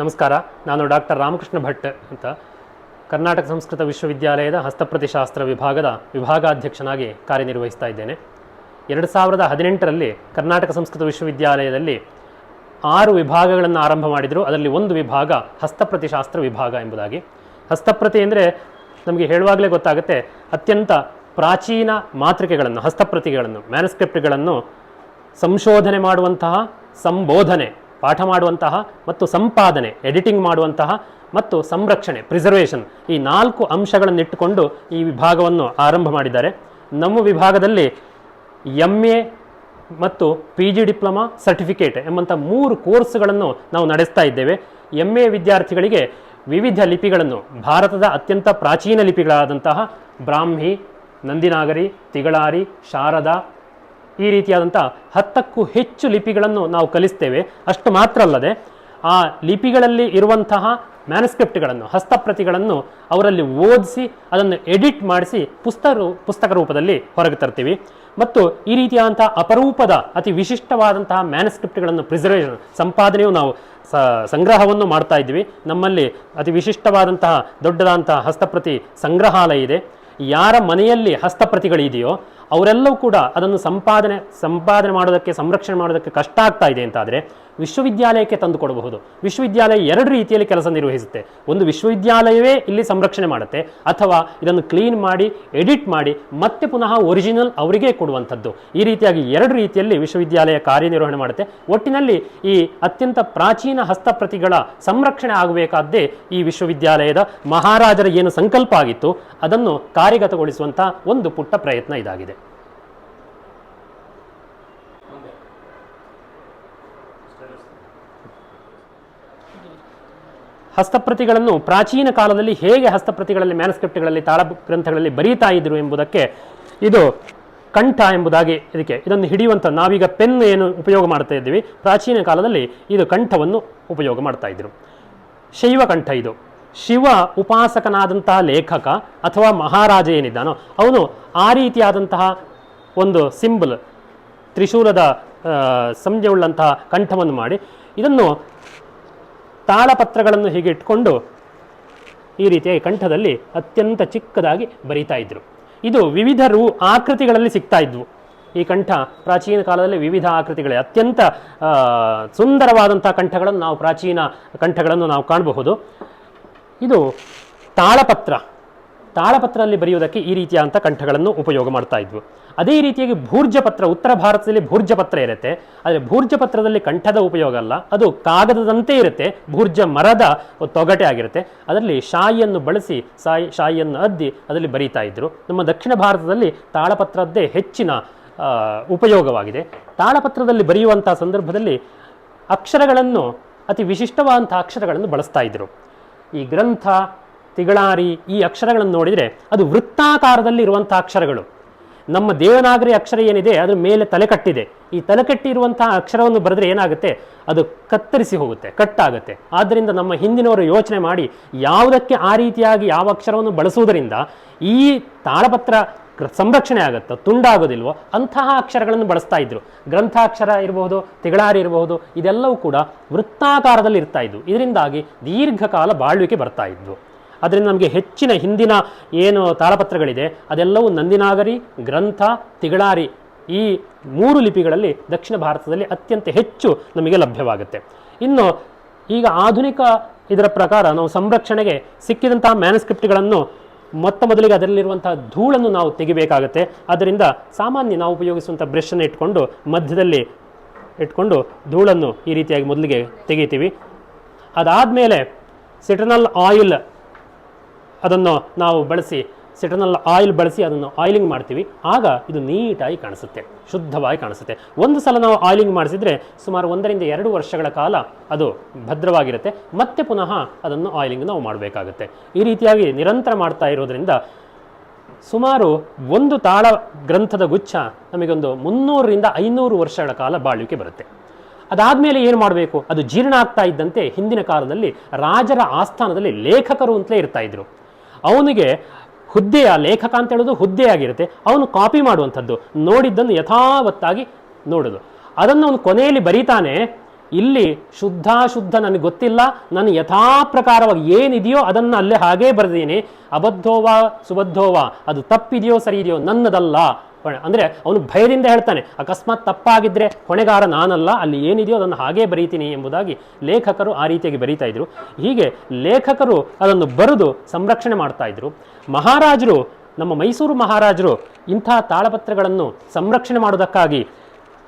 ನಮಸ್ಕಾರ. ನಾನು ಡಾಕ್ಟರ್ ರಾಮಕೃಷ್ಣ ಭಟ್ ಅಂತ. ಕರ್ನಾಟಕ ಸಂಸ್ಕೃತ ವಿಶ್ವವಿದ್ಯಾಲಯದ ಹಸ್ತಪ್ರತಿಶಾಸ್ತ್ರ ವಿಭಾಗದ ವಿಭಾಗಾಧ್ಯಕ್ಷನಾಗಿ ಕಾರ್ಯನಿರ್ವಹಿಸ್ತಾ ಇದ್ದೇನೆ. ಎರಡು ಸಾವಿರದ ಹದಿನೆಂಟರಲ್ಲಿ ಕರ್ನಾಟಕ ಸಂಸ್ಕೃತ ವಿಶ್ವವಿದ್ಯಾಲಯದಲ್ಲಿ ಆರು ವಿಭಾಗಗಳನ್ನು ಆರಂಭ ಮಾಡಿದರು. ಅದರಲ್ಲಿ ಒಂದು ವಿಭಾಗ ಹಸ್ತಪ್ರತಿಶಾಸ್ತ್ರ ವಿಭಾಗ ಎಂಬುದಾಗಿ. ಹಸ್ತಪ್ರತಿ ಅಂದರೆ ನಮಗೆ ಹೇಳುವಾಗಲೇ ಗೊತ್ತಾಗುತ್ತೆ, ಅತ್ಯಂತ ಪ್ರಾಚೀನ ಮಾತೃಕೆಗಳನ್ನು ಹಸ್ತಪ್ರತಿಗಳನ್ನು ಮ್ಯಾನುಸ್ಕ್ರಿಪ್ಟ್ಗಳನ್ನು ಸಂಶೋಧನೆ ಮಾಡುವಂತಹ ಸಂಬೋಧನೆ. ಪಾಠ ಮಾಡುವಂತಹ ಮತ್ತು ಸಂಪಾದನೆ ಎಡಿಟಿಂಗ್ ಮಾಡುವಂತಹ ಮತ್ತು ಸಂರಕ್ಷಣೆ ಪ್ರಿಸರ್ವೇಷನ್ ಈ ನಾಲ್ಕು ಅಂಶಗಳನ್ನಿಟ್ಟುಕೊಂಡು ಈ ವಿಭಾಗವನ್ನು ಆರಂಭ ಮಾಡಿದ್ದಾರೆ. ನಮ್ಮ ವಿಭಾಗದಲ್ಲಿ ಎಂ ಎ ಮತ್ತು ಪಿ ಜಿ ಡಿಪ್ಲೊಮಾ ಸರ್ಟಿಫಿಕೇಟ್ ಎಂಬಂಥ ಮೂರು ಕೋರ್ಸ್ಗಳನ್ನು ನಾವು ನಡೆಸ್ತಾ ಇದ್ದೇವೆ. ಎಂ ಎ ವಿದ್ಯಾರ್ಥಿಗಳಿಗೆ ವಿವಿಧ ಲಿಪಿಗಳನ್ನು, ಭಾರತದ ಅತ್ಯಂತ ಪ್ರಾಚೀನ ಲಿಪಿಗಳಾದಂತಹ ಬ್ರಾಹ್ಮಿ, ನಂದಿನಾಗರಿ, ತಿಗಳಾರಿ, ಶಾರದಾ ಈ ರೀತಿಯಾದಂಥ ಹತ್ತಕ್ಕೂ ಹೆಚ್ಚು ಲಿಪಿಗಳನ್ನು ನಾವು ಕಲಿಸ್ತೇವೆ. ಅಷ್ಟು ಮಾತ್ರ ಅಲ್ಲದೆ, ಆ ಲಿಪಿಗಳಲ್ಲಿ ಇರುವಂತಹ ಮ್ಯಾನುಸ್ಕ್ರಿಪ್ಟ್ಗಳನ್ನು ಹಸ್ತಪ್ರತಿಗಳನ್ನು ಅವರಲ್ಲಿ ಓದಿಸಿ, ಅದನ್ನು ಎಡಿಟ್ ಮಾಡಿಸಿ ಪುಸ್ತಕ ಪುಸ್ತಕ ರೂಪದಲ್ಲಿ ಹೊರಗೆ ತರ್ತೀವಿ. ಮತ್ತು ಈ ರೀತಿಯಾದಂಥ ಅಪರೂಪದ ಅತಿ ವಿಶಿಷ್ಟವಾದಂತಹ ಮ್ಯಾನುಸ್ಕ್ರಿಪ್ಟ್ಗಳನ್ನು ಪ್ರಿಸರ್ವೇಷನ್ ಸಂಪಾದನೆಯು ನಾವು ಸ, ಸಂಗ್ರಹವನ್ನು ಮಾಡ್ತಾ ಇದ್ವಿ ನಮ್ಮಲ್ಲಿ ಅತಿ ವಿಶಿಷ್ಟವಾದಂತಹ ದೊಡ್ಡದಾದಂತಹ ಹಸ್ತಪ್ರತಿ ಸಂಗ್ರಹಾಲಯ ಇದೆ. ಯಾರ ಮನೆಯಲ್ಲಿ ಹಸ್ತಪ್ರತಿಗಳಿದೆಯೋ ಅವರೆಲ್ಲವೂ ಕೂಡ ಅದನ್ನು ಸಂಪಾದನೆ ಸಂಪಾದನೆ ಮಾಡೋದಕ್ಕೆ, ಸಂರಕ್ಷಣೆ ಮಾಡೋದಕ್ಕೆ ಕಷ್ಟ ಆಗ್ತಾ ಇದೆ ಅಂತಾದರೆ ವಿಶ್ವವಿದ್ಯಾಲಯಕ್ಕೆ ತಂದು ಕೊಡಬಹುದು. ವಿಶ್ವವಿದ್ಯಾಲಯ ಎರಡು ರೀತಿಯಲ್ಲಿ ಕೆಲಸ ನಿರ್ವಹಿಸುತ್ತೆ. ಒಂದು ವಿಶ್ವವಿದ್ಯಾಲಯವೇ ಇಲ್ಲಿ ಸಂರಕ್ಷಣೆ ಮಾಡುತ್ತೆ, ಅಥವಾ ಇದನ್ನು ಕ್ಲೀನ್ ಮಾಡಿ, ಎಡಿಟ್ ಮಾಡಿ, ಮತ್ತೆ ಪುನಃ ಒರಿಜಿನಲ್ ಅವರಿಗೆ ಕೊಡುವಂಥದ್ದು. ಈ ರೀತಿಯಾಗಿ ಎರಡು ರೀತಿಯಲ್ಲಿ ವಿಶ್ವವಿದ್ಯಾಲಯ ಕಾರ್ಯನಿರ್ವಹಣೆ ಮಾಡುತ್ತೆ. ಒಟ್ಟಿನಲ್ಲಿ ಈ ಅತ್ಯಂತ ಪ್ರಾಚೀನ ಹಸ್ತಪ್ರತಿಗಳ ಸಂರಕ್ಷಣೆ ಆಗಬೇಕಾದ್ದೇ ಈ ವಿಶ್ವವಿದ್ಯಾಲಯದ ಮಹಾರಾಜರ ಏನು ಸಂಕಲ್ಪ ಆಗಿತ್ತು, ಅದನ್ನು ಕಾರ್ಯಗತಗೊಳಿಸುವಂಥ ಒಂದು ಪುಟ್ಟ ಪ್ರಯತ್ನ ಇದಾಗಿದೆ. ಹಸ್ತಪ್ರತಿಗಳನ್ನು ಪ್ರಾಚೀನ ಕಾಲದಲ್ಲಿ ಹೇಗೆ ಹಸ್ತಪ್ರತಿಗಳಲ್ಲಿ ಮ್ಯಾನಸ್ಕ್ರಿಪ್ಟ್ಗಳಲ್ಲಿ ತಾಳ ಗ್ರಂಥಗಳಲ್ಲಿ ಬರೀತಾ ಇದ್ರು ಎಂಬುದಕ್ಕೆ ಇದು ಕಂಠ ಎಂಬುದಾಗಿ ಇದಕ್ಕೆ ಇದನ್ನು ಹಿಡಿಯುವಂಥ ನಾವೀಗ ಪೆನ್ ಏನು ಉಪಯೋಗ ಮಾಡ್ತಾ ಇದ್ದೀವಿ. ಪ್ರಾಚೀನ ಕಾಲದಲ್ಲಿ ಇದು ಕಂಠವನ್ನು ಉಪಯೋಗ ಮಾಡ್ತಾ ಇದ್ರು. ಶೈವ ಕಂಠ ಇದು. ಶಿವ ಉಪಾಸಕನಾದಂತಹ ಲೇಖಕ ಅಥವಾ ಮಹಾರಾಜ ಏನಿದ್ದಾನೋ ಅವನು ಆ ರೀತಿಯಾದಂತಹ ಒಂದು ಸಿಂಬಲ್ ತ್ರಿಶೂಲದ ಸಂಜೆ ಉಳ್ಳಂತಹ ಕಂಠವನ್ನು ಮಾಡಿ ಇದನ್ನು ತಾಳಪತ್ರಗಳನ್ನು ಹೀಗೆ ಇಟ್ಕೊಂಡು ಈ ರೀತಿಯಾಗಿ ಕಂಠದಲ್ಲಿ ಅತ್ಯಂತ ಚಿಕ್ಕದಾಗಿ ಬರೀತಾ ಇದ್ರು. ಇದು ವಿವಿಧ ರೂ ಆಕೃತಿಗಳಲ್ಲಿ ಸಿಗ್ತಾ ಇದ್ವು. ಈ ಕಂಠ ಪ್ರಾಚೀನ ಕಾಲದಲ್ಲಿ ವಿವಿಧ ಆಕೃತಿಗಳೇ. ಅತ್ಯಂತ ಸುಂದರವಾದಂಥ ಕಂಠಗಳನ್ನು ನಾವು ಪ್ರಾಚೀನ ಕಂಠಗಳನ್ನು ನಾವು ಕಾಣಬಹುದು. ಇದು ತಾಳಪತ್ರ. ತಾಳಪತ್ರದಲ್ಲಿ ಬರೆಯುವುದಕ್ಕೆ ಈ ರೀತಿಯಾದಂಥ ಕಂಠಗಳನ್ನು ಉಪಯೋಗ ಮಾಡ್ತಾ ಇದ್ವು. ಅದೇ ರೀತಿಯಾಗಿ ಭೂರ್ಜಪತ್ರ, ಉತ್ತರ ಭಾರತದಲ್ಲಿ ಭೂರ್ಜಪತ್ರ ಇರುತ್ತೆ. ಆದರೆ ಭೂರ್ಜಪತ್ರದಲ್ಲಿ ಕಂಠದ ಉಪಯೋಗ ಅಲ್ಲ. ಅದು ಕಾಗದದಂತೆ ಇರುತ್ತೆ. ಭೂರ್ಜ ಮರದ ತೊಗಟೆ ಆಗಿರುತ್ತೆ. ಅದರಲ್ಲಿ ಶಾಯಿಯನ್ನು ಬಳಸಿ, ಸಾಯಿ, ಶಾಯಿಯನ್ನು ಅದ್ದಿ ಅದರಲ್ಲಿ ಬರೀತಾ ಇದ್ರು. ನಮ್ಮ ದಕ್ಷಿಣ ಭಾರತದಲ್ಲಿ ತಾಳಪತ್ರದ್ದೇ ಹೆಚ್ಚಿನ ಉಪಯೋಗವಾಗಿದೆ. ತಾಳಪತ್ರದಲ್ಲಿ ಬರೆಯುವಂಥ ಸಂದರ್ಭದಲ್ಲಿ ಅಕ್ಷರಗಳನ್ನು, ಅತಿ ವಿಶಿಷ್ಟವಾದಂಥ ಅಕ್ಷರಗಳನ್ನು ಬಳಸ್ತಾ ಇದ್ದರು ಈ ಗ್ರಂಥ ತಿಗಳಾರಿ ಈ ಅಕ್ಷರಗಳನ್ನು ನೋಡಿದರೆ ಅದು ವೃತ್ತಾಕಾರದಲ್ಲಿ ಇರುವಂಥ ಅಕ್ಷರಗಳು. ನಮ್ಮ ದೇವನಾಗರಿ ಅಕ್ಷರ ಏನಿದೆ, ಅದ್ರ ಮೇಲೆ ತಲೆ ಕಟ್ಟಿದೆ. ಈ ತಲೆ ಕಟ್ಟಿರುವಂತಹ ಅಕ್ಷರವನ್ನು ಬರೆದ್ರೆ ಏನಾಗುತ್ತೆ? ಅದು ಕತ್ತರಿಸಿ ಹೋಗುತ್ತೆ, ಕಟ್ಟಾಗುತ್ತೆ. ಆದ್ದರಿಂದ ನಮ್ಮ ಹಿಂದಿನವರು ಯೋಚನೆ ಮಾಡಿ ಯಾವುದಕ್ಕೆ ಆ ರೀತಿಯಾಗಿ ಯಾವ ಅಕ್ಷರವನ್ನು ಬಳಸುವುದರಿಂದ ಈ ತಾಳಪತ್ರ ಸಂರಕ್ಷಣೆ ಆಗುತ್ತೋ, ತುಂಡಾಗೋದಿಲ್ವೋ, ಅಂತಹ ಅಕ್ಷರಗಳನ್ನು ಬಳಸ್ತಾ ಇದ್ರು. ಗ್ರಂಥಾಕ್ಷರ ಇರಬಹುದು ತಿಗಳಾರಿ ಇರಬಹುದು ಇದೆಲ್ಲವೂ ಕೂಡ ವೃತ್ತಾಕಾರದಲ್ಲಿ ಇರ್ತಾ ಇದ್ವು. ಇದರಿಂದಾಗಿ ದೀರ್ಘಕಾಲ ಬಾಳ್ವಿಕೆ ಬರ್ತಾ ಇದ್ವು. ಅದರಿಂದ ನಮಗೆ ಹೆಚ್ಚಿನ ಹಿಂದಿನ ಏನು ತಾಳಪತ್ರಗಳಿದೆ, ಅದೆಲ್ಲವೂ ನಂದಿನಾಗರಿ, ಗ್ರಂಥ, ತಿಗಳಾರಿ ಈ ಮೂರು ಲಿಪಿಗಳಲ್ಲಿ ದಕ್ಷಿಣ ಭಾರತದಲ್ಲಿ ಅತ್ಯಂತ ಹೆಚ್ಚು ನಮಗೆ ಲಭ್ಯವಾಗುತ್ತೆ. ಇನ್ನು ಈಗ ಆಧುನಿಕ ಇದರ ಪ್ರಕಾರ ನಾವು ಸಂರಕ್ಷಣೆಗೆ ಸಿಕ್ಕಿದಂತಹ ಮ್ಯಾನುಸ್ಕ್ರಿಪ್ಟ್ಗಳನ್ನು ಮೊತ್ತ ಮೊದಲಿಗೆ ಅದರಲ್ಲಿರುವಂತಹ ಧೂಳನ್ನು ನಾವು ತೆಗಿಬೇಕಾಗತ್ತೆ. ಅದರಿಂದ ಸಾಮಾನ್ಯ ನಾವು ಉಪಯೋಗಿಸುವಂಥ ಬ್ರಷನ್ನು ಇಟ್ಕೊಂಡು ಮಧ್ಯದಲ್ಲಿ ಇಟ್ಕೊಂಡು ಧೂಳನ್ನು ಈ ರೀತಿಯಾಗಿ ಮೊದಲಿಗೆ ತೆಗಿತೀವಿ. ಅದಾದಮೇಲೆ ಸಿಟ್ರನಲ್ ಆಯಿಲ್ ಅದನ್ನು ನಾವು ಬಳಸಿ, ಸಿಟ್ರನಲ್ ಆಯಿಲ್ ಬಳಸಿ ಅದನ್ನು ಆಯಿಲಿಂಗ್ ಮಾಡ್ತೀವಿ. ಆಗ ಇದು ನೀಟಾಗಿ ಕಾಣಿಸುತ್ತೆ, ಶುದ್ಧವಾಗಿ ಕಾಣಿಸುತ್ತೆ. ಒಂದು ಸಲ ನಾವು ಆಯಿಲಿಂಗ್ ಮಾಡಿಸಿದರೆ ಸುಮಾರು ಒಂದರಿಂದ ಎರಡು ವರ್ಷಗಳ ಕಾಲ ಅದು ಭದ್ರವಾಗಿರುತ್ತೆ. ಮತ್ತೆ ಪುನಃ ಅದನ್ನು ಆಯಿಲಿಂಗ್ ನಾವು ಮಾಡಬೇಕಾಗುತ್ತೆ. ಈ ರೀತಿಯಾಗಿ ನಿರಂತರ ಮಾಡ್ತಾ ಇರೋದ್ರಿಂದ ಸುಮಾರು ಒಂದು ತಾಳ ಗ್ರಂಥದ ಗುಚ್ಛ ನಮಗೊಂದು ಮುನ್ನೂರರಿಂದ ಐನೂರು ವರ್ಷಗಳ ಕಾಲ ಬಾಳ್ವಿಕೆ ಬರುತ್ತೆ. ಅದಾದಮೇಲೆ ಏನು ಮಾಡಬೇಕು? ಅದು ಜೀರ್ಣ ಆಗ್ತಾ ಇದ್ದಂತೆ ಹಿಂದಿನ ಕಾಲದಲ್ಲಿ ರಾಜರ ಆಸ್ಥಾನದಲ್ಲಿ ಲೇಖಕರು ಅಂತಲೇ ಇರ್ತಾ ಇದ್ರು. ಅವನಿಗೆ ಹುದ್ದೆಯ ಲೇಖಕ ಅಂತ ಹೇಳೋದು ಹುದ್ದೆಯಾಗಿರುತ್ತೆ ಅವನು ಕಾಪಿ ಮಾಡುವಂಥದ್ದು. ನೋಡಿದ್ದನ್ನು ಯಥಾವತ್ತಾಗಿ ನೋಡೋದು. ಅದನ್ನು ಅವನು ಕೊನೆಯಲ್ಲಿ ಬರೀತಾನೆ, ಇಲ್ಲಿ ಶುದ್ಧ ಶುದ್ಧ ನನಗೆ ಗೊತ್ತಿಲ್ಲ, ನಾನು ಯಥಾ ಪ್ರಕಾರವಾಗಿ ಏನಿದೆಯೋ ಅದನ್ನು ಅಲ್ಲೇ ಹಾಗೇ ಬರೆದೀನಿ ಅಬದ್ಧೋವಾ, ಸುಬದ್ಧೋವಾ, ಅದು ತಪ್ಪಿದೆಯೋ ಸರಿ ಇದೆಯೋ ನನ್ನದಲ್ಲ. ಅಂದ್ರೆ ಅವನು ಭಯದಿಂದ ಹೇಳ್ತಾನೆ, ಅಕಸ್ಮಾತ್ ತಪ್ಪಾಗಿದ್ರೆ ಹೊಣೆಗಾರ ನಾನಲ್ಲ, ಅಲ್ಲಿ ಏನಿದೆಯೋ ಅದನ್ನು ಹಾಗೇ ಬರೀತೀನಿ ಎಂಬುದಾಗಿ ಲೇಖಕರು ಆ ರೀತಿಯಾಗಿ ಬರೀತಾ ಇದ್ರು. ಹೀಗೆ ಲೇಖಕರು ಅದನ್ನು ಬರೆದು ಸಂರಕ್ಷಣೆ ಮಾಡ್ತಾ ಇದ್ರು. ಮಹಾರಾಜರು, ನಮ್ಮ ಮೈಸೂರು ಮಹಾರಾಜರು ಇಂಥ ತಾಳಪತ್ರಗಳನ್ನು ಸಂರಕ್ಷಣೆ ಮಾಡುವುದಕ್ಕಾಗಿ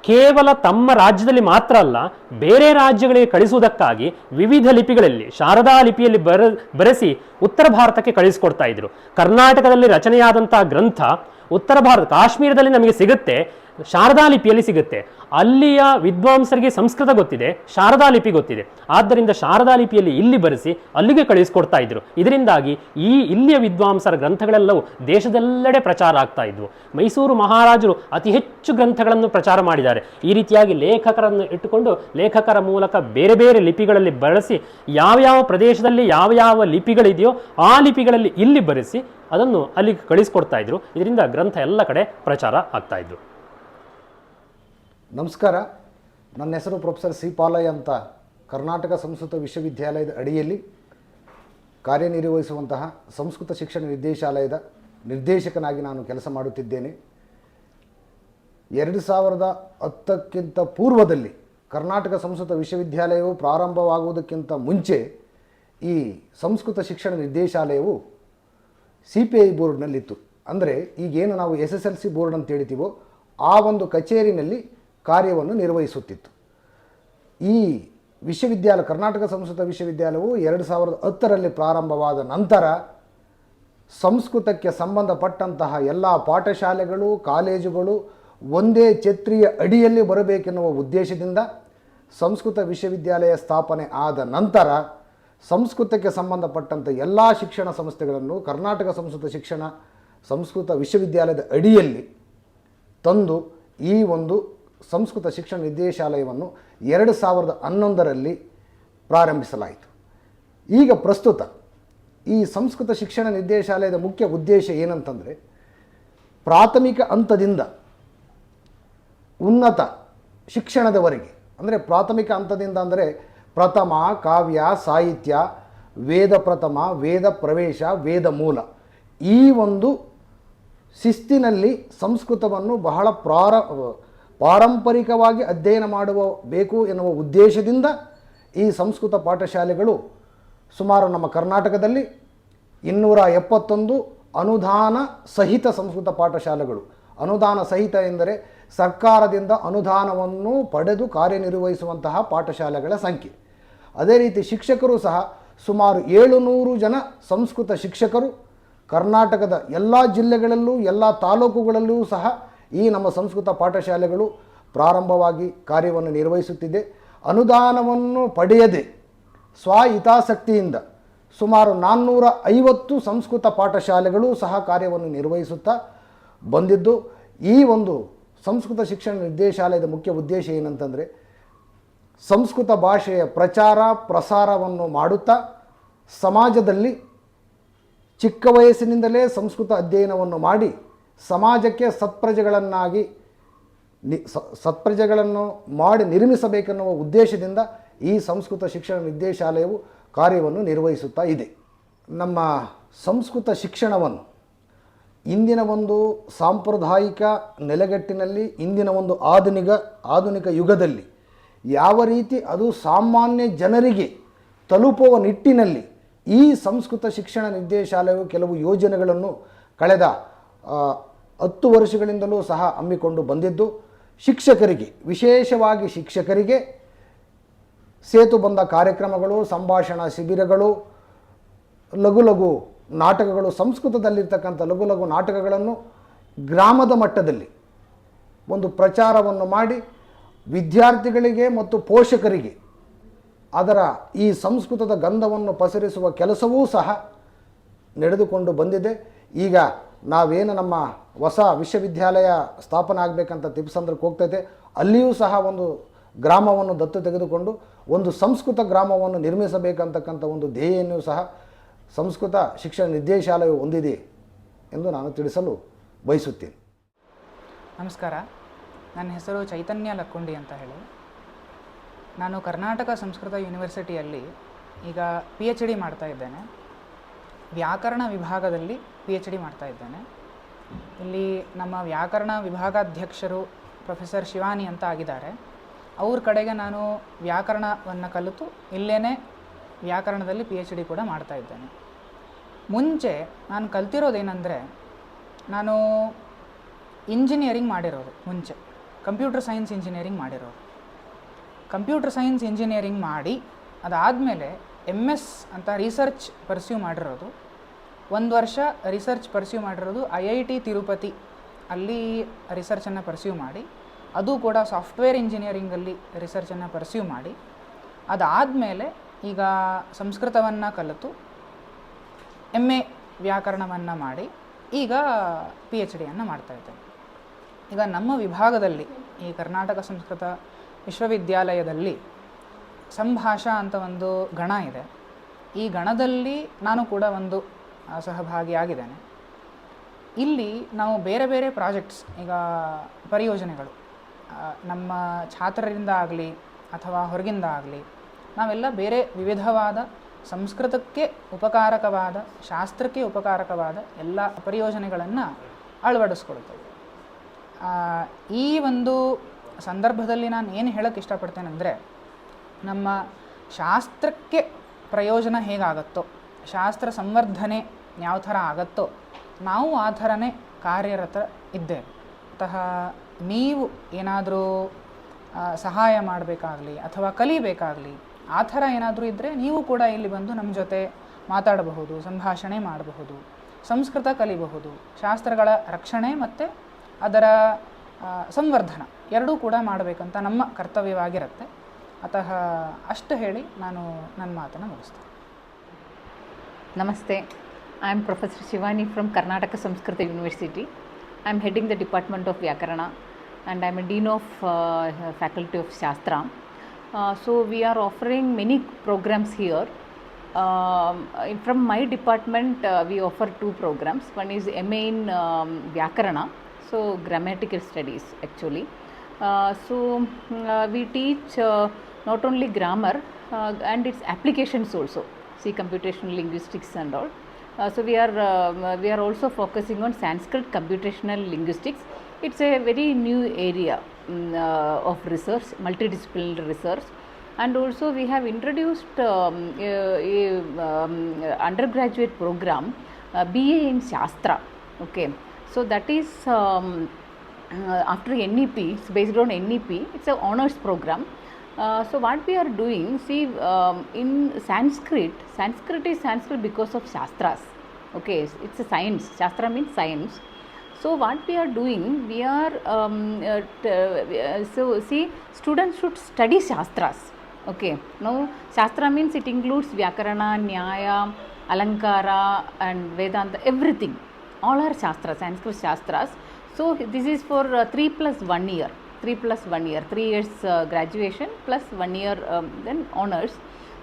ಕೇವಲ ತಮ್ಮ ರಾಜ್ಯದಲ್ಲಿ ಮಾತ್ರ ಅಲ್ಲ, ಬೇರೆ ರಾಜ್ಯಗಳಿಗೆ ಕಳಿಸುವುದಕ್ಕಾಗಿ ವಿವಿಧ ಲಿಪಿಗಳಲ್ಲಿ, ಶಾರದಾ ಲಿಪಿಯಲ್ಲಿ ಬರ, ಬರೆಸಿ ಉತ್ತರ ಭಾರತಕ್ಕೆ ಕಳಿಸಿಕೊಡ್ತಾ ಇದ್ರು. ಕರ್ನಾಟಕದಲ್ಲಿ ರಚನೆಯಾದಂತಹ ಗ್ರಂಥ ಉತ್ತರ ಭಾರತ ಕಾಶ್ಮೀರದಲ್ಲಿ ನಮಗೆ ಸಿಗುತ್ತೆ. ಶಾರದಾ ಲಿಪಿಯಲ್ಲಿ ಸಿಗುತ್ತೆ. ಅಲ್ಲಿಯ ವಿದ್ವಾಂಸರಿಗೆ ಸಂಸ್ಕೃತ ಗೊತ್ತಿದೆ, ಶಾರದಾ ಲಿಪಿ ಗೊತ್ತಿದೆ. ಆದ್ದರಿಂದ ಶಾರದಾ ಲಿಪಿಯಲ್ಲಿ ಇಲ್ಲಿ ಬರೆಸಿ, ಅಲ್ಲಿಗೆ ಕಳಿಸ್ಕೊಡ್ತಾ ಇದ್ರು. ಇದರಿಂದಾಗಿ ಈ ಇಲ್ಲಿಯ ವಿದ್ವಾಂಸರ ಗ್ರಂಥಗಳೆಲ್ಲವೂ ದೇಶದೆಲ್ಲೆಡೆ ಪ್ರಚಾರ ಆಗ್ತಾ ಇದ್ವು. ಮೈಸೂರು ಮಹಾರಾಜರು ಅತಿ ಹೆಚ್ಚು ಗ್ರಂಥಗಳನ್ನು ಪ್ರಚಾರ ಮಾಡಿದ್ದಾರೆ. ಈ ರೀತಿಯಾಗಿ ಲೇಖಕರನ್ನು ಇಟ್ಟುಕೊಂಡು, ಲೇಖಕರ ಮೂಲಕ ಬೇರೆ ಬೇರೆ ಲಿಪಿಗಳಲ್ಲಿ ಬಳಸಿ ಯಾವ ಪ್ರದೇಶದಲ್ಲಿ ಯಾವ ಯಾವ ಲಿಪಿಗಳಿದೆಯೋ ಆ ಲಿಪಿಗಳಲ್ಲಿ ಇಲ್ಲಿ ಬರೆಸಿ, ಅದನ್ನು ಅಲ್ಲಿಗೆ ಕಳಿಸ್ಕೊಡ್ತಾ ಇದ್ರು. ಇದರಿಂದ ಗ್ರಂಥ ಎಲ್ಲ ಕಡೆ ಪ್ರಚಾರ ಆಗ್ತಾ ಇದ್ರು ನಮಸ್ಕಾರ. ನನ್ನ ಹೆಸರು ಪ್ರೊಫೆಸರ್ ಸಿ ಪಾಲಯ್ಯ ಅಂತ ಕರ್ನಾಟಕ ಸಂಸ್ಕೃತ ವಿಶ್ವವಿದ್ಯಾಲಯದ ಅಡಿಯಲ್ಲಿ ಕಾರ್ಯನಿರ್ವಹಿಸುವಂತಹ ಸಂಸ್ಕೃತ ಶಿಕ್ಷಣ ನಿರ್ದೇಶಾಲಯದ ನಿರ್ದೇಶಕನಾಗಿ ನಾನು ಕೆಲಸ ಮಾಡುತ್ತಿದ್ದೇನೆ. ಎರಡು ಸಾವಿರದ ಹತ್ತಕ್ಕಿಂತ ಪೂರ್ವದಲ್ಲಿ ಕರ್ನಾಟಕ ಸಂಸ್ಕೃತ ವಿಶ್ವವಿದ್ಯಾಲಯವು ಪ್ರಾರಂಭವಾಗುವುದಕ್ಕಿಂತ ಮುಂಚೆ ಈ ಸಂಸ್ಕೃತ ಶಿಕ್ಷಣ ನಿರ್ದೇಶಾಲಯವು ಸಿ ಪಿ ಐ ಬೋರ್ಡ್ನಲ್ಲಿತ್ತು. ಅಂದರೆ ಈಗೇನು ನಾವು S S L C board ಅಂತ ಹೇಳ್ತೀವೋ, ಆ ಒಂದು ಕಚೇರಿನಲ್ಲಿ ಕಾರ್ಯವನ್ನು ನಿರ್ವಹಿಸುತ್ತಿತ್ತು. ಈ ವಿಶ್ವವಿದ್ಯಾಲಯ, ಕರ್ನಾಟಕ ಸಂಸ್ಕೃತ ವಿಶ್ವವಿದ್ಯಾಲಯವು ಎರಡು ಸಾವಿರದ ಹತ್ತರಲ್ಲಿ ಪ್ರಾರಂಭವಾದ ನಂತರ ಸಂಸ್ಕೃತಕ್ಕೆ ಸಂಬಂಧಪಟ್ಟಂತಹ ಎಲ್ಲ ಪಾಠಶಾಲೆಗಳು, ಕಾಲೇಜುಗಳು ಒಂದೇ ಛತ್ರಿಯ ಅಡಿಯಲ್ಲಿ ಬರಬೇಕೆನ್ನುವ ಉದ್ದೇಶದಿಂದ ಸಂಸ್ಕೃತ ವಿಶ್ವವಿದ್ಯಾಲಯ ಸ್ಥಾಪನೆ ಆದ ನಂತರ ಸಂಸ್ಕೃತಕ್ಕೆ ಸಂಬಂಧಪಟ್ಟಂಥ ಎಲ್ಲ ಶಿಕ್ಷಣ ಸಂಸ್ಥೆಗಳನ್ನು ಕರ್ನಾಟಕ ಸಂಸ್ಕೃತ ಶಿಕ್ಷಣ, ಸಂಸ್ಕೃತ ವಿಶ್ವವಿದ್ಯಾಲಯದ ಅಡಿಯಲ್ಲಿ ತಂದು ಈ ಒಂದು ಸಂಸ್ಕೃತ ಶಿಕ್ಷಣ ನಿರ್ದೇಶಾಲಯವನ್ನು ಎರಡು ಸಾವಿರದ ಹನ್ನೊಂದರಲ್ಲಿ ಪ್ರಾರಂಭಿಸಲಾಯಿತು. ಈಗ ಪ್ರಸ್ತುತ ಈ ಸಂಸ್ಕೃತ ಶಿಕ್ಷಣ ನಿರ್ದೇಶಾಲಯದ ಮುಖ್ಯ ಉದ್ದೇಶ ಏನಂತಂದರೆ ಪ್ರಾಥಮಿಕ ಹಂತದಿಂದ ಉನ್ನತ ಶಿಕ್ಷಣದವರೆಗೆ, ಅಂದರೆ ಪ್ರಾಥಮಿಕ ಹಂತದಿಂದ ಅಂದರೆ ಪ್ರಥಮ, ಕಾವ್ಯ, ಸಾಹಿತ್ಯ, ವೇದ ಪ್ರಥಮ, ವೇದ ಪ್ರವೇಶ, ವೇದ ಮೂಲ ಈ ಒಂದು ಶಿಸ್ತಿನಲ್ಲಿ ಸಂಸ್ಕೃತವನ್ನು ಬಹಳ ಪ್ರಾರ ಪಾರಂಪರಿಕವಾಗಿ ಅಧ್ಯಯನ ಮಾಡುವ ಬೇಕು ಎನ್ನುವ ಉದ್ದೇಶದಿಂದ ಈ ಸಂಸ್ಕೃತ ಪಾಠಶಾಲೆಗಳು ಸುಮಾರು ನಮ್ಮ ಕರ್ನಾಟಕದಲ್ಲಿ ಇನ್ನೂರ ಎಪ್ಪತ್ತೊಂದು ಅನುದಾನ ಸಹಿತ ಸಂಸ್ಕೃತ ಪಾಠಶಾಲೆಗಳು. ಅನುದಾನ ಸಹಿತ ಎಂದರೆ ಸರ್ಕಾರದಿಂದ ಅನುದಾನವನ್ನು ಪಡೆದು ಕಾರ್ಯನಿರ್ವಹಿಸುವಂತಹ ಪಾಠಶಾಲೆಗಳ ಸಂಖ್ಯೆ. ಅದೇ ರೀತಿ ಶಿಕ್ಷಕರು ಸಹ ಸುಮಾರು ಏಳುನೂರು ಜನ ಸಂಸ್ಕೃತ ಶಿಕ್ಷಕರು ಕರ್ನಾಟಕದ ಎಲ್ಲ ಜಿಲ್ಲೆಗಳಲ್ಲೂ, ಎಲ್ಲ ತಾಲೂಕುಗಳಲ್ಲೂ ಸಹ ಈ ನಮ್ಮ ಸಂಸ್ಕೃತ ಪಾಠಶಾಲೆಗಳು ಪ್ರಾರಂಭವಾಗಿ ಕಾರ್ಯವನ್ನು ನಿರ್ವಹಿಸುತ್ತಿದೆ. ಅನುದಾನವನ್ನು ಪಡೆಯದೆ ಸ್ವ ಹಿತಾಸಕ್ತಿಯಿಂದ ಸುಮಾರು ನಾನ್ನೂರ ಐವತ್ತು ಸಂಸ್ಕೃತ ಪಾಠಶಾಲೆಗಳು ಸಹ ಕಾರ್ಯವನ್ನು ನಿರ್ವಹಿಸುತ್ತಾ ಬಂದಿದ್ದು, ಈ ಒಂದು ಸಂಸ್ಕೃತ ಶಿಕ್ಷಣ ನಿರ್ದೇಶಾಲಯದ ಮುಖ್ಯ ಉದ್ದೇಶ ಏನಂತಂದರೆ ಸಂಸ್ಕೃತ ಭಾಷೆಯ ಪ್ರಚಾರ, ಪ್ರಸಾರವನ್ನು ಮಾಡುತ್ತಾ ಸಮಾಜದಲ್ಲಿ ಚಿಕ್ಕ ವಯಸ್ಸಿನಿಂದಲೇ ಸಂಸ್ಕೃತ ಅಧ್ಯಯನವನ್ನು ಮಾಡಿ ಸಮಾಜಕ್ಕೆ ಸತ್ಪ್ರಜೆಗಳನ್ನಾಗಿ ನಿ ಸತ್ಪ್ರಜೆಗಳನ್ನು ಮಾಡಿ ನಿರ್ಮಿಸಬೇಕೆನ್ನುವ ಉದ್ದೇಶದಿಂದ ಈ ಸಂಸ್ಕೃತ ಶಿಕ್ಷಣ ನಿರ್ದೇಶಾಲಯವು ಕಾರ್ಯವನ್ನು ನಿರ್ವಹಿಸುತ್ತಾ ಇದೆ. ನಮ್ಮ ಸಂಸ್ಕೃತ ಶಿಕ್ಷಣವನ್ನು ಇಂದಿನ ಒಂದು ಸಾಂಪ್ರದಾಯಿಕ ನೆಲೆಗಟ್ಟಿನಲ್ಲಿ ಇಂದಿನ ಒಂದು ಆಧುನಿಕ ಆಧುನಿಕ ಯುಗದಲ್ಲಿ ಯಾವ ರೀತಿ ಅದು ಸಾಮಾನ್ಯ ಜನರಿಗೆ ತಲುಪುವ ನಿಟ್ಟಿನಲ್ಲಿ ಈ ಸಂಸ್ಕೃತ ಶಿಕ್ಷಣ ನಿರ್ದೇಶಾಲಯವು ಕೆಲವು ಯೋಜನೆಗಳನ್ನು ಕಳೆದ ಹತ್ತು ವರ್ಷಗಳಿಂದಲೂ ಸಹ ಹಮ್ಮಿಕೊಂಡು ಬಂದಿದ್ದು. ಶಿಕ್ಷಕರಿಗೆ, ವಿಶೇಷವಾಗಿ ಶಿಕ್ಷಕರಿಗೆ ಸೇತು ಬಂದ ಕಾರ್ಯಕ್ರಮಗಳು, ಸಂಭಾಷಣಾ ಶಿಬಿರಗಳು, ಲಘು ಲಘು ನಾಟಕಗಳು, ಸಂಸ್ಕೃತದಲ್ಲಿರ್ತಕ್ಕಂಥ ಲಘು ಲಘು ನಾಟಕಗಳನ್ನು ಗ್ರಾಮದ ಮಟ್ಟದಲ್ಲಿ ಒಂದು ಪ್ರಚಾರವನ್ನು ಮಾಡಿ ವಿದ್ಯಾರ್ಥಿಗಳಿಗೆ ಮತ್ತು ಪೋಷಕರಿಗೆ ಅದರ ಈ ಸಂಸ್ಕೃತದ ಗಂಧವನ್ನು ಪಸರಿಸುವ ಕೆಲಸವೂ ಸಹ ನಡೆದುಕೊಂಡು ಬಂದಿದೆ. ಈಗ ನಾವೇನು ನಮ್ಮ ಹೊಸ ವಿಶ್ವವಿದ್ಯಾಲಯ ಸ್ಥಾಪನೆ ಆಗಬೇಕಂತ ತಿಪ್ಸಂದ್ರಕ್ಕೆ ಹೋಗ್ತೈತೆ, ಅಲ್ಲಿಯೂ ಸಹ ಒಂದು ಗ್ರಾಮವನ್ನು ದತ್ತು ತೆಗೆದುಕೊಂಡು ಒಂದು ಸಂಸ್ಕೃತ ಗ್ರಾಮವನ್ನು ನಿರ್ಮಿಸಬೇಕಂತಕ್ಕಂಥ ಒಂದು ಧ್ಯೇಯನ್ನು ಸಹ ಸಂಸ್ಕೃತ ಶಿಕ್ಷಣ ನಿರ್ದೇಶಾಲಯ ಹೊಂದಿದೆ ಎಂದು ನಾನು ತಿಳಿಸಲು ಬಯಸುತ್ತೇನೆ. ನಮಸ್ಕಾರ. ನನ್ನ ಹೆಸರು ಚೈತನ್ಯ ಲಕ್ಕುಂಡಿ ಅಂತ ಹೇಳಿ. ನಾನು ಕರ್ನಾಟಕ ಸಂಸ್ಕೃತ ಯೂನಿವರ್ಸಿಟಿಯಲ್ಲಿ ಈಗ ಪಿ ಎಚ್ ಡಿ ಮಾಡ್ತಾ ಇದ್ದೇನೆ. ವ್ಯಾಕರಣ ವಿಭಾಗದಲ್ಲಿ ಪಿ ಎಚ್ ಡಿ ಮಾಡ್ತಾ ಇದ್ದೇನೆ. ಇಲ್ಲಿ ನಮ್ಮ ವ್ಯಾಕರಣ ವಿಭಾಗಾಧ್ಯಕ್ಷರು ಪ್ರೊಫೆಸರ್ ಶಿವಾನಿ ಅಂತ ಆಗಿದ್ದಾರೆ. ಅವ್ರ ಕಡೆಗೆ ನಾನು ವ್ಯಾಕರಣವನ್ನು ಕಲಿತು ಇಲ್ಲೇ ವ್ಯಾಕರಣದಲ್ಲಿ ಪಿ ಎಚ್ ಡಿ ಕೂಡ ಮಾಡ್ತಾ ಇದ್ದೇನೆ. ಮುಂಚೆ ನಾನು ಕಲ್ತಿರೋದೇನೆಂದರೆ ನಾನು ಇಂಜಿನಿಯರಿಂಗ್ ಮಾಡಿರೋದು ಮುಂಚೆ. ಕಂಪ್ಯೂಟರ್ ಸೈನ್ಸ್ ಇಂಜಿನಿಯರಿಂಗ್ ಮಾಡಿರೋದು. ಕಂಪ್ಯೂಟರ್ ಸೈನ್ಸ್ ಇಂಜಿನಿಯರಿಂಗ್ ಮಾಡಿ ಅದಾದಮೇಲೆ ಎಂ ಎಸ್ ಅಂತ ರಿಸರ್ಚ್ ಪರ್ಸ್ಯೂ ಮಾಡಿರೋದು. ಒಂದು ವರ್ಷ ರಿಸರ್ಚ್ ಪರ್ಸ್ಯೂ ಮಾಡಿರೋದು ಐ ಐ ಟಿ ತಿರುಪತಿ. ಅಲ್ಲಿ ರಿಸರ್ಚನ್ನು ಪರ್ಸ್ಯೂ ಮಾಡಿ. ಅದು ಕೂಡ ಸಾಫ್ಟ್ವೇರ್ ಇಂಜಿನಿಯರಿಂಗಲ್ಲಿ ರಿಸರ್ಚನ್ನು ಪರ್ಸ್ಯೂ ಮಾಡಿ. ಅದಾದಮೇಲೆ ಈಗ ಸಂಸ್ಕೃತವನ್ನು ಕಲಿತು ಎಂ ಎ ವ್ಯಾಕರಣವನ್ನು ಮಾಡಿ, ಈಗ ಪಿ ಎಚ್ ಡಿಯನ್ನು ಮಾಡ್ತಾಯಿದ್ದೇನೆ ಈಗ ನಮ್ಮ ವಿಭಾಗದಲ್ಲಿ ಈ ಕರ್ನಾಟಕ ಸಂಸ್ಕೃತ ವಿಶ್ವವಿದ್ಯಾಲಯದಲ್ಲಿ ಸಂಭಾಷಾ ಅಂತ ಒಂದು ಗಣ ಇದೆ. ಈ ಗಣದಲ್ಲಿ ನಾನು ಕೂಡ ಒಂದು ಸಹಭಾಗಿಯಾಗಿದ್ದೇನೆ ಇಲ್ಲಿ ನಾವು ಬೇರೆ ಬೇರೆ ಪ್ರಾಜೆಕ್ಟ್ಸ್, ಈಗ ಪರಿಯೋಜನೆಗಳು ನಮ್ಮ ಛಾತ್ರರಿಂದ ಆಗಲಿ ಅಥವಾ ಹೊರಗಿಂದ ಆಗಲಿ, ನಾವೆಲ್ಲ ಬೇರೆ ವಿವಿಧವಾದ ಸಂಸ್ಕೃತಕ್ಕೆ ಉಪಕಾರಕವಾದ, ಶಾಸ್ತ್ರಕ್ಕೆ ಉಪಕಾರಕವಾದ ಎಲ್ಲ ಪರಿಯೋಜನೆಗಳನ್ನು ಅಳವಡಿಸ್ಕೊಳ್ತೇವೆ. ಈ ಒಂದು ಸಂದರ್ಭದಲ್ಲಿ ನಾನು ಏನು ಹೇಳೋಕ್ಕೆ ಇಷ್ಟಪಡ್ತೇನೆಂದರೆ ನಮ್ಮ ಶಾಸ್ತ್ರಕ್ಕೆ ಪ್ರಯೋಜನ ಹೇಗಾಗತ್ತೋ, ಶಾಸ್ತ್ರ ಸಂವರ್ಧನೆ ಯಾವ ಥರ ಆಗತ್ತೋ, ನಾವು ಆ ಥರನೇ ಕಾರ್ಯರತ ಇದ್ದೇವೆ. ಅಂತಹ ನೀವು ಏನಾದರೂ ಸಹಾಯ ಮಾಡಬೇಕಾಗಲಿ ಅಥವಾ ಕಲಿಬೇಕಾಗಲಿ, ಆ ಥರ ಏನಾದರೂ ಇದ್ದರೆ ನೀವು ಕೂಡ ಇಲ್ಲಿ ಬಂದು ನಮ್ಮ ಜೊತೆ ಮಾತಾಡಬಹುದು, ಸಂಭಾಷಣೆ ಮಾಡಬಹುದು, ಸಂಸ್ಕೃತ ಕಲಿಬಹುದು, ಶಾಸ್ತ್ರಗಳ ರಕ್ಷಣೆ ಮತ್ತು ಅದರ ಸಂವರ್ಧನ ಎರಡೂ ಕೂಡ ಮಾಡಬೇಕಂತ ನಮ್ಮ ಕರ್ತವ್ಯವಾಗಿರುತ್ತೆ. ಅತ ಅಷ್ಟು ಹೇಳಿ ನಾನು ನನ್ನ ಮಾತನ್ನು ಮುಗಿಸ್ತೇನೆ. ನಮಸ್ತೆ. I am professor Shivani from Karnataka Sanskrit university I am heading the department of Vyakarana and I am a dean of faculty of Shastra so we are offering many programmes here from my department we offer two programmes one is M A in Vyakarana so grammatical studies actually so we teach not only grammar uh, and its applications also see computational linguistics and all. Uh, so we are um, uh, we are also focusing on Sanskrit computational linguistics. It's a very new area mm, uh, of research, multidisciplinary research, and also we have introduced um, a, a, um, undergraduate program, uh, BA in Shastra. Okay, so that is. Um, uh, after NEP, it's based on NEP, it's an honors program. Uh, so what we are doing, see, um, in Sanskrit, Sanskrit is Sanskrit because of Shastras. Okay, it's- a science. Shastra means science. So what we are doing, we are um, uh, t- uh, so see, students should study Shastras. Okay, now Shastra means it includes Vyakarana, Nyaya, Alankara, and Vedanta, everything all are shastras sanskrit shastras so this is for uh, 3 plus 1 year 3 plus 1 year 3 years uh, graduation plus 1 year um, then honors.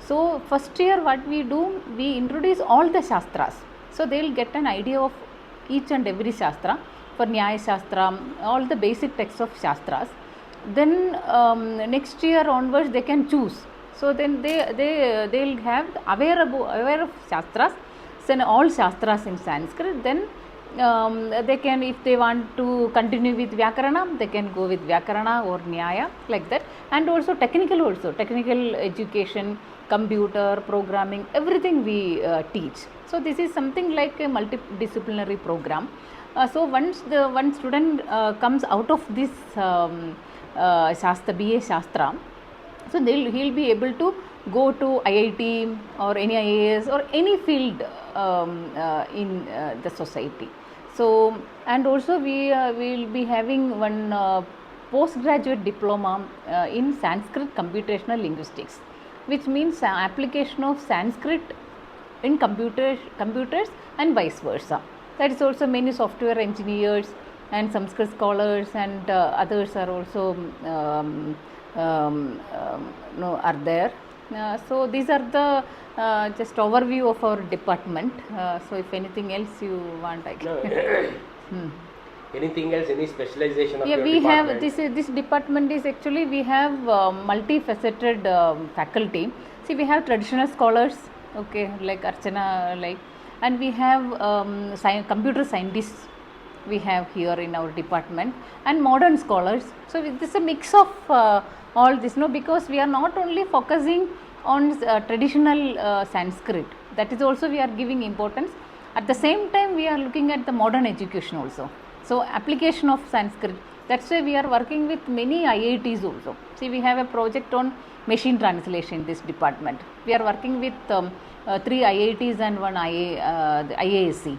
So first year what we do we introduce all the shastras. So they will get an idea of each and every shastra for nyaya shastra all the basic texts of shastras. Then um, next year onwards they can choose. So then they they they'll have aware about aware of shastras then all shastras in sanskrit. Then um, they can if they want to continue with vyakarana they can go with vyakarana or nyaya like that. And also technical also. Technical education computer programming everything we uh, teach. So this is something like a multidisciplinary program. Uh, so once the one student uh, comes out of this um, uh, shastra ba shastra so they'll he'll be able to go to IIT or any IAS or any field um, uh, in uh, the society. So, and also we uh, will be having one uh, postgraduate diploma uh, in Sanskrit computational linguistics, which means uh, application of Sanskrit in computers, computers and vice versa. That is also many software engineers and Sanskrit scholars and uh, others are also um, um, um, no, are there. Uh, so these are the uh, just overview of our department. Uh, so if anything else you want, I can. Hmm. Anything else? Any specialization of Yeah, we have this. is- This department is actually we have uh, multifaceted um, faculty. See, we have traditional scholars, okay, like Archana, like, and we have um, sci- computer scientists. We have here in our department and modern scholars. So this is a mix of uh, all this, no, because we are not only focusing on uh, traditional uh, Sanskrit. That is also we are giving importance. At the same time, we are looking at the modern education also. So application of Sanskrit. That's why we are working with many IITs also. See, we have a project on machine translation in this department. We are working with um, uh, three IITs and one IA, uh, IASC.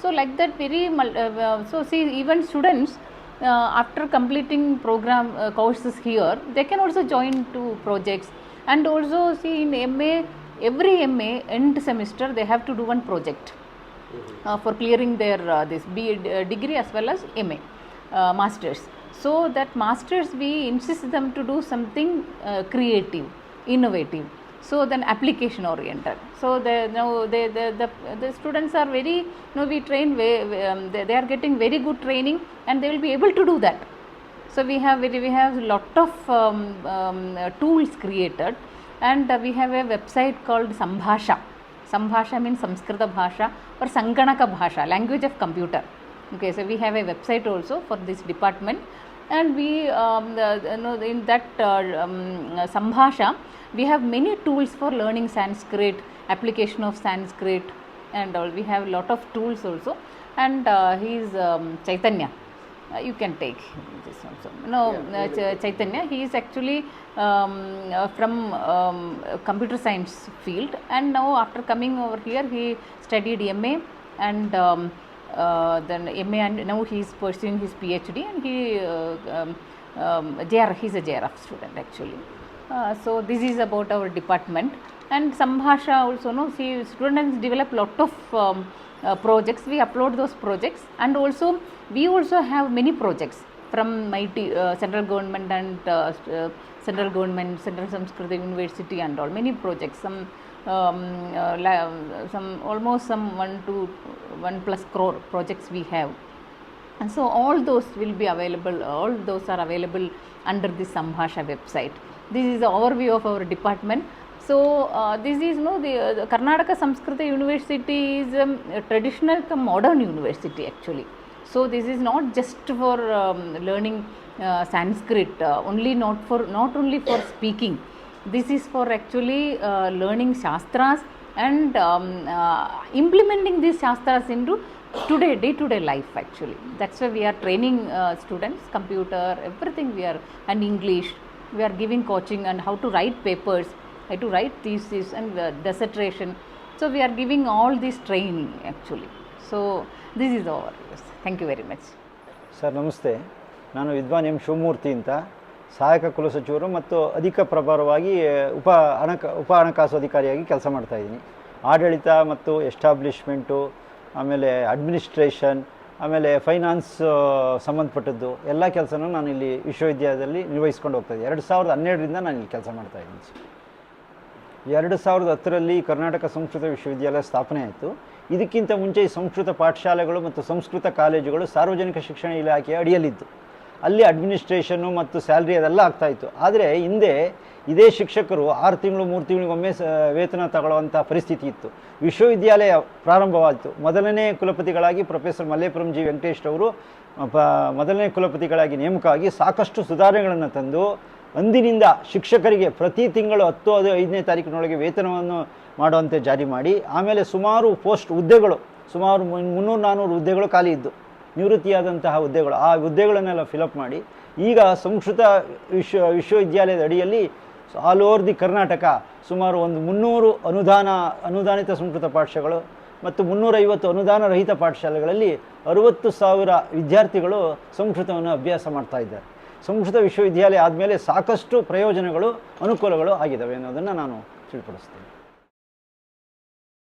So like that, very uh, uh, so see even students uh, after completing program uh, courses here, they can also join to projects and also see in MA every MA end semester they have to do one project uh, for clearing their uh, this B uh, degree as well as MA uh, masters. So that masters we insist them to do something uh, creative, innovative. So then application oriented. So the now the, the, the, the students are very you know we train um, they, they are getting very good training and they will be able to do that. So we have very, we have lot of um, um, uh, tools created, and uh, we have a website called Sambhasha. Sambhasha means Samskrita Bhasha or Sanganaka Bhasha, language of computer. Okay, so we have a website also for this department, and we um, the, you know, in that uh, um, Sambhasha we have many tools for learning Sanskrit, application of Sanskrit, and all. We have a lot of tools also, and uh, he is um, Chaitanya. Uh, you can take this also. No, uh, Ch- Chaitanya, he is actually um, uh, from um, computer science field and now after coming over here he studied MA and um, then MA and now he is pursuing his PhD and he uh, um, um, JR, he is a JRF student actually. Uh, so this is about our department. And Sambhasha also no see students develop lot of um, uh, projects. We upload those projects. And also we also have many projects from mighty uh, central government and uh, uh, central government central Samskrita university and all. Many projects. Some um, uh, some almost some 1 to 1 plus crore projects we have and so all those will be available, all those are available under the Sambhasha website. This is the overview of our department. So uh, this is no the, uh, Karnataka Samskrita University is um, a traditional cum modern university actually. So this is not just for um, learning uh, Sanskrit, uh, only not for not only for speaking This is for actually uh, learning shastras and um, uh, implementing these shastras into today day to day life actually that's why we are training uh, students computer everything we are and english we are giving coaching and how to write papers how to write thesis and uh, dissertation so we are giving all this training actually so this is our thank you very much sir ನಮಸ್ತೆ ನಾನು ವಿದ್ವಾನ್ M Shivamurthy ಅಂತ ಸಹಾಯಕ ಕುಲಸಚಿವರು ಮತ್ತು ಅಧಿಕ ಪ್ರಭಾರವಾಗಿ ಉಪ ಹಣಕ ಉಪ ಹಣಕಾಸು ಅಧಿಕಾರಿಯಾಗಿ ಕೆಲಸ ಮಾಡ್ತಾಯಿದ್ದೀನಿ ಆಡಳಿತ ಮತ್ತು ಎಸ್ಟಾಬ್ಲಿಷ್ಮೆಂಟು, ಆಮೇಲೆ ಅಡ್ಮಿನಿಸ್ಟ್ರೇಷನ್, ಆಮೇಲೆ ಫೈನಾನ್ಸ್ ಸಂಬಂಧಪಟ್ಟದ್ದು ಎಲ್ಲ ಕೆಲಸನೂ ನಾನು ಇಲ್ಲಿ ವಿಶ್ವವಿದ್ಯಾಲಯದಲ್ಲಿ ನಿರ್ವಹಿಸ್ಕೊಂಡು ಹೋಗ್ತಾಯಿದ್ದೆ ಎರಡು ಸಾವಿರದ ಹನ್ನೆರಡರಿಂದ ನಾನು ಇಲ್ಲಿ ಕೆಲಸ ಮಾಡ್ತಾಯಿದ್ದೀನಿ ಇದ್ದೀನಿ ಎರಡು ಸಾವಿರದ ಹತ್ತರಲ್ಲಿ ಕರ್ನಾಟಕ ಸಂಸ್ಕೃತ ವಿಶ್ವವಿದ್ಯಾಲಯ ಸ್ಥಾಪನೆ ಆಯಿತು. ಇದಕ್ಕಿಂತ ಮುಂಚೆ ಸಂಸ್ಕೃತ ಪಾಠಶಾಲೆಗಳು ಮತ್ತು ಸಂಸ್ಕೃತ ಕಾಲೇಜುಗಳು ಸಾರ್ವಜನಿಕ ಶಿಕ್ಷಣ ಇಲಾಖೆಯ ಅಡಿಯಲ್ಲಿದ್ದು. ಅಲ್ಲಿ ಅಡ್ಮಿನಿಸ್ಟ್ರೇಷನ್ನು ಮತ್ತು ಸ್ಯಾಲ್ರಿ ಅದೆಲ್ಲ ಆಗ್ತಾಯಿತ್ತು ಆದರೆ ಹಿಂದೆ ಇದೇ ಶಿಕ್ಷಕರು ಆರು ತಿಂಗಳು, ಮೂರು ತಿಂಗಳಿಗೊಮ್ಮೆ ಸ, ವೇತನ ತಗೊಳ್ಳುವಂಥ ಪರಿಸ್ಥಿತಿ ಇತ್ತು. ವಿಶ್ವವಿದ್ಯಾಲಯ ಪ್ರಾರಂಭವಾಯಿತು. ಮೊದಲನೇ ಕುಲಪತಿಗಳಾಗಿ ಪ್ರೊಫೆಸರ್ ಮಲ್ಲೇಪುರಂ ಜಿ ವೆಂಕಟೇಶ್ ಅವರು ಪ, ಮೊದಲನೇ ಕುಲಪತಿಗಳಾಗಿ ನೇಮಕವಾಗಿ ಸಾಕಷ್ಟು ಸುಧಾರಣೆಗಳನ್ನು ತಂದು, ಅಂದಿನಿಂದ ಶಿಕ್ಷಕರಿಗೆ ಪ್ರತಿ ತಿಂಗಳು ಹತ್ತು, ಅದು ಐದನೇ ತಾರೀಕಿನೊಳಗೆ ವೇತನವನ್ನು ಮಾಡುವಂತೆ ಜಾರಿ ಮಾಡಿ, ಆಮೇಲೆ ಸುಮಾರು ಪೋಸ್ಟ್ ಹುದ್ದೆಗಳು, ಸುಮಾರು ಮುನ್- ಮುನ್ನೂರು ನಾನ್ನೂರು ಹುದ್ದೆಗಳು ಖಾಲಿ ಇದ್ದು. ನಿವೃತ್ತಿಯಾದಂತಹ ಹುದ್ದೆಗಳು. ಆ ಹುದ್ದೆಗಳನ್ನೆಲ್ಲ ಫಿಲಪ್ ಮಾಡಿ, ಈಗ ಸಂಸ್ಕೃತ ವಿಶ್ವ, ವಿಶ್ವವಿದ್ಯಾಲಯದ ಅಡಿಯಲ್ಲಿ ಆಲ್ ಓವರ್ ದಿ ಕರ್ನಾಟಕ ಸುಮಾರು ಒಂದು ಮುನ್ನೂರು ಅನುದಾನ, ಅನುದಾನಿತ ಸಂಸ್ಕೃತ ಪಾಠಶಾಲೆಗಳು ಮತ್ತು ಮುನ್ನೂರೈವತ್ತು ಅನುದಾನ ರಹಿತ ಪಾಠಶಾಲೆಗಳಲ್ಲಿ ಅರುವತ್ತು ಸಾವಿರ ವಿದ್ಯಾರ್ಥಿಗಳು ಸಂಸ್ಕೃತವನ್ನು ಅಭ್ಯಾಸ ಮಾಡ್ತಾ ಇದ್ದಾರೆ. ಸಂಸ್ಕೃತ ವಿಶ್ವವಿದ್ಯಾಲಯ ಆದಮೇಲೆ ಸಾಕಷ್ಟು ಪ್ರಯೋಜನಗಳು, ಅನುಕೂಲಗಳು ಆಗಿದ್ದಾವೆ ಅನ್ನೋದನ್ನು ನಾನು ತಿಳಿಪಡಿಸ್ತೇನೆ.